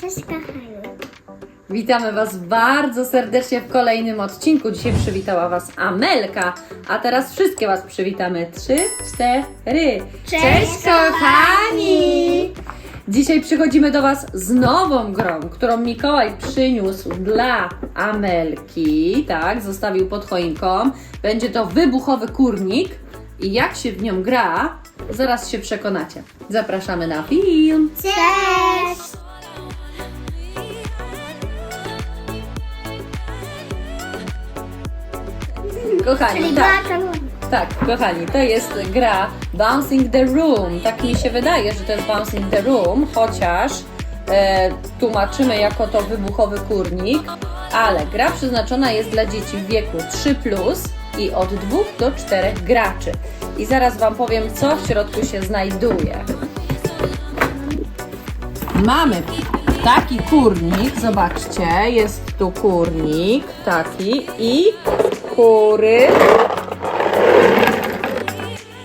Cześć kochani. Witamy Was bardzo serdecznie w kolejnym odcinku. Dzisiaj przywitała Was Amelka, a teraz wszystkie Was przywitamy. Trzy, cztery. Cześć, kochani! Dzisiaj przychodzimy do Was z nową grą, którą Mikołaj przyniósł dla Amelki, tak, zostawił pod choinką. Będzie to wybuchowy kurnik i jak się w nią gra, zaraz się przekonacie. Zapraszamy na film. Cześć! Kochani, Czyli tak. była czerwona. Tak, kochani, to jest gra Bouncing the Room. Tak mi się wydaje, że to jest Bouncing the Room, chociaż e, tłumaczymy jako to wybuchowy kurnik, ale gra przeznaczona jest dla dzieci w wieku 3 plus i od 2 do 4 graczy. I zaraz Wam powiem, co w środku się znajduje. Mamy taki kurnik, zobaczcie, jest tu kurnik taki i kury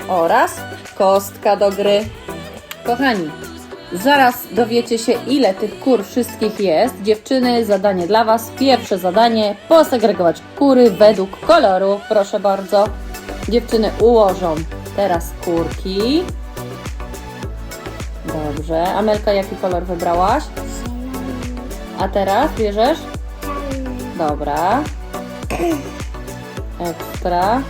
oraz kostka do gry. Kochani, zaraz dowiecie się, ile tych kur wszystkich jest. Dziewczyny, zadanie dla Was. Pierwsze zadanie: posegregować kury według koloru. Proszę bardzo. Dziewczyny ułożą teraz kurki. Dobrze. Amelka, jaki kolor wybrałaś? A teraz bierzesz? Dobra. Ekstra.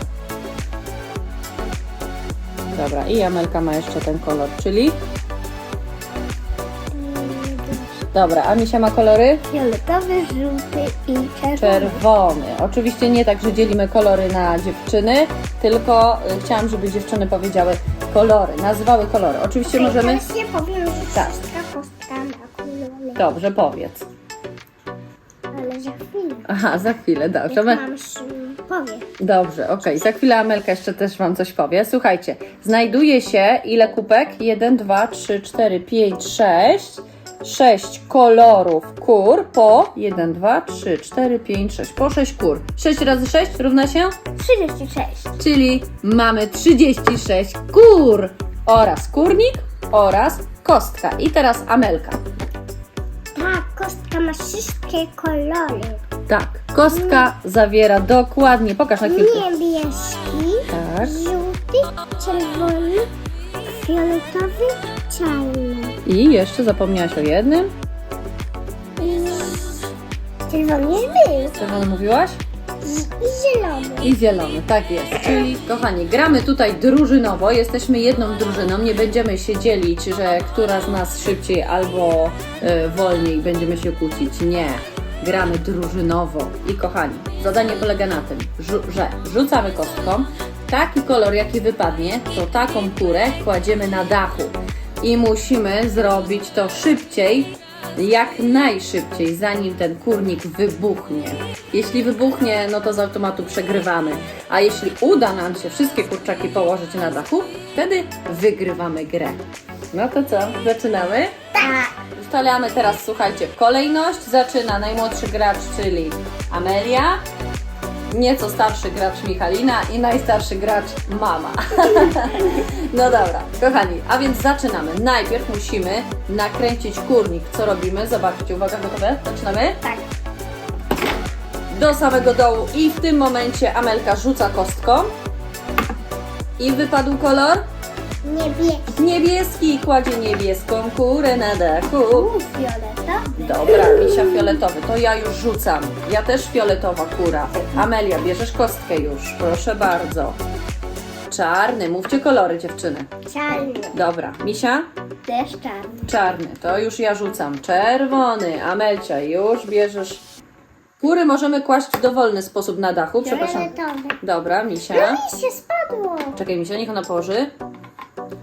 Dobra, i Amelka ma jeszcze ten kolor, czyli? Dobra, a Misia ma kolory? Fioletowy, żółty i czerwony. Czerwony. Oczywiście nie tak, że dzielimy kolory na dziewczyny, tylko y, chciałam, żeby dziewczyny powiedziały kolory, nazywały kolory. Oczywiście Czyli możemy... Teraz się powiem, że Tak. wszystka kostka ma kolory. Dobrze, powiedz. Ale za chwilę. Aha, za chwilę, dobrze. Jak mam powie. Dobrze, okej. Za chwilę Amelka jeszcze też Wam coś powie. Słuchajcie, znajduje się ile kupek? 1, 2, 3, 4, 5, 6. 6 kolorów kur po 1, 2, 3, 4, 5, 6. Po 6 kur. 6 razy 6 równa się? 36. Czyli mamy 36 kur oraz kurnik oraz kostka. I teraz Amelka. Ta kostka ma wszystkie kolory. Tak, kostka zawiera dokładnie, pokaż na chwilkę. Niebieski, Tak. żółty, czerwony, fioletowy, czarny. I jeszcze zapomniałaś o jednym. I czerwony był. Czerwony mówiłaś? I zielony. I zielony, tak jest. Czyli, kochani, gramy tutaj drużynowo, jesteśmy jedną drużyną, nie będziemy się dzielić, że która z nas szybciej albo e, wolniej będziemy się kłócić. Nie. Gramy drużynowo. I kochani, zadanie polega na tym, że rzucamy kostką, taki kolor jaki wypadnie, to taką kurę kładziemy na dachu. I musimy zrobić to szybciej, jak najszybciej, zanim ten kurnik wybuchnie. Jeśli wybuchnie, no to z automatu przegrywamy. A jeśli uda nam się wszystkie kurczaki położyć na dachu, wtedy wygrywamy grę. No to co, zaczynamy? Ustalamy teraz, słuchajcie, kolejność. Zaczyna najmłodszy gracz, czyli Amelia, nieco starszy gracz Michalina i najstarszy gracz mama. no dobra, kochani, a więc zaczynamy. Najpierw musimy nakręcić kurnik. Co robimy? Zobaczcie, uwaga, gotowe? Zaczynamy? Tak. Do samego dołu i w tym momencie Amelka rzuca kostką. I wypadł kolor Niebieski. niebieski. Kładzie niebieską kurę na dachu. U, fioletowy. Dobra, misia fioletowy, to ja już rzucam. Ja też fioletowa kura. Amelia, bierzesz kostkę już, proszę bardzo. Czarny, mówcie kolory dziewczyny. Czarny. Dobra, misia? Też czarny. Czarny, to już ja rzucam. Czerwony, Amelcia, już bierzesz. Kury możemy kłaść w dowolny sposób na dachu, przepraszam. Fioletowy. Dobra, misia. No się spadło. Czekaj, misia, niech ona położy.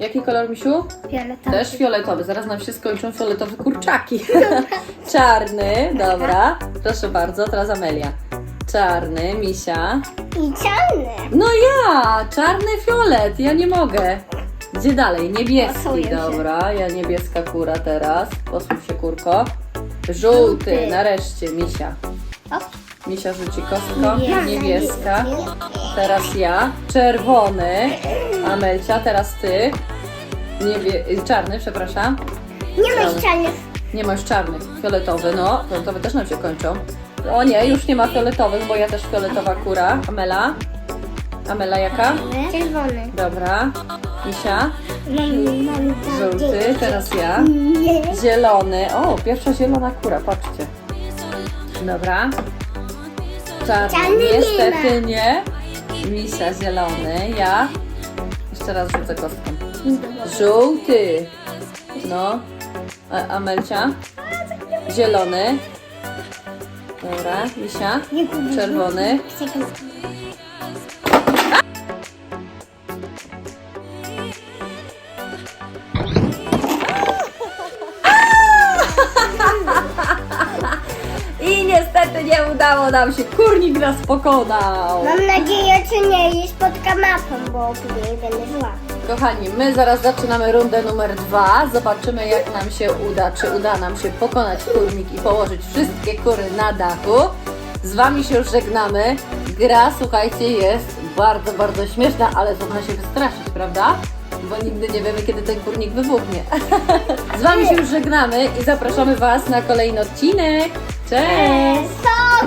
Jaki kolor, misiu? Fioletowy. Też fioletowy, zaraz nam się skończą fioletowe kurczaki. Czarny, dobra. Proszę bardzo, teraz Amelia. Czarny, misia. I czarny. No ja, czarny fiolet, ja nie mogę. Gdzie dalej? Niebieski, Pasuję się. dobra. Ja niebieska kura teraz. Posłuch się kurko. Żółty, Żółty. nareszcie, misia. Op. Misia rzuci kostką. Niebieska. Teraz ja. Czerwony. Amelcia, teraz ty. Niebie... Czarny, przepraszam. Nie ma Dobra. czarnych Nie masz czarnych, fioletowy, no, fioletowe też nam się kończą. O nie, już nie ma fioletowych, bo ja też fioletowa kura. Amela? Amela jaka? Czerwony. Dobra. Misia? Żółty, teraz ja. Zielony. O, pierwsza zielona kura, patrzcie. Dobra. Czarny, Czarny nie niestety nie. Misia zielony, ja. Jeszcze raz rzucę kostką. Żółty. No. A, Amelcia? Zielony. Dobra, Misia? Czerwony. Niestety nie udało nam się. Kurnik nas pokonał. Mam nadzieję, że nie jest pod kanapą, bo później będę zła. Kochani, my zaraz zaczynamy rundę numer dwa. Zobaczymy, jak nam się uda, czy uda nam się pokonać kurnik i położyć wszystkie kury na dachu. Z Wami się już żegnamy. Gra, słuchajcie, jest bardzo, bardzo śmieszna, ale można się wystraszyć, prawda? Bo nigdy nie wiemy, kiedy ten kurnik wybuchnie. Z Wami się już żegnamy i zapraszamy Was na kolejny odcinek. Cześć! Kulniku?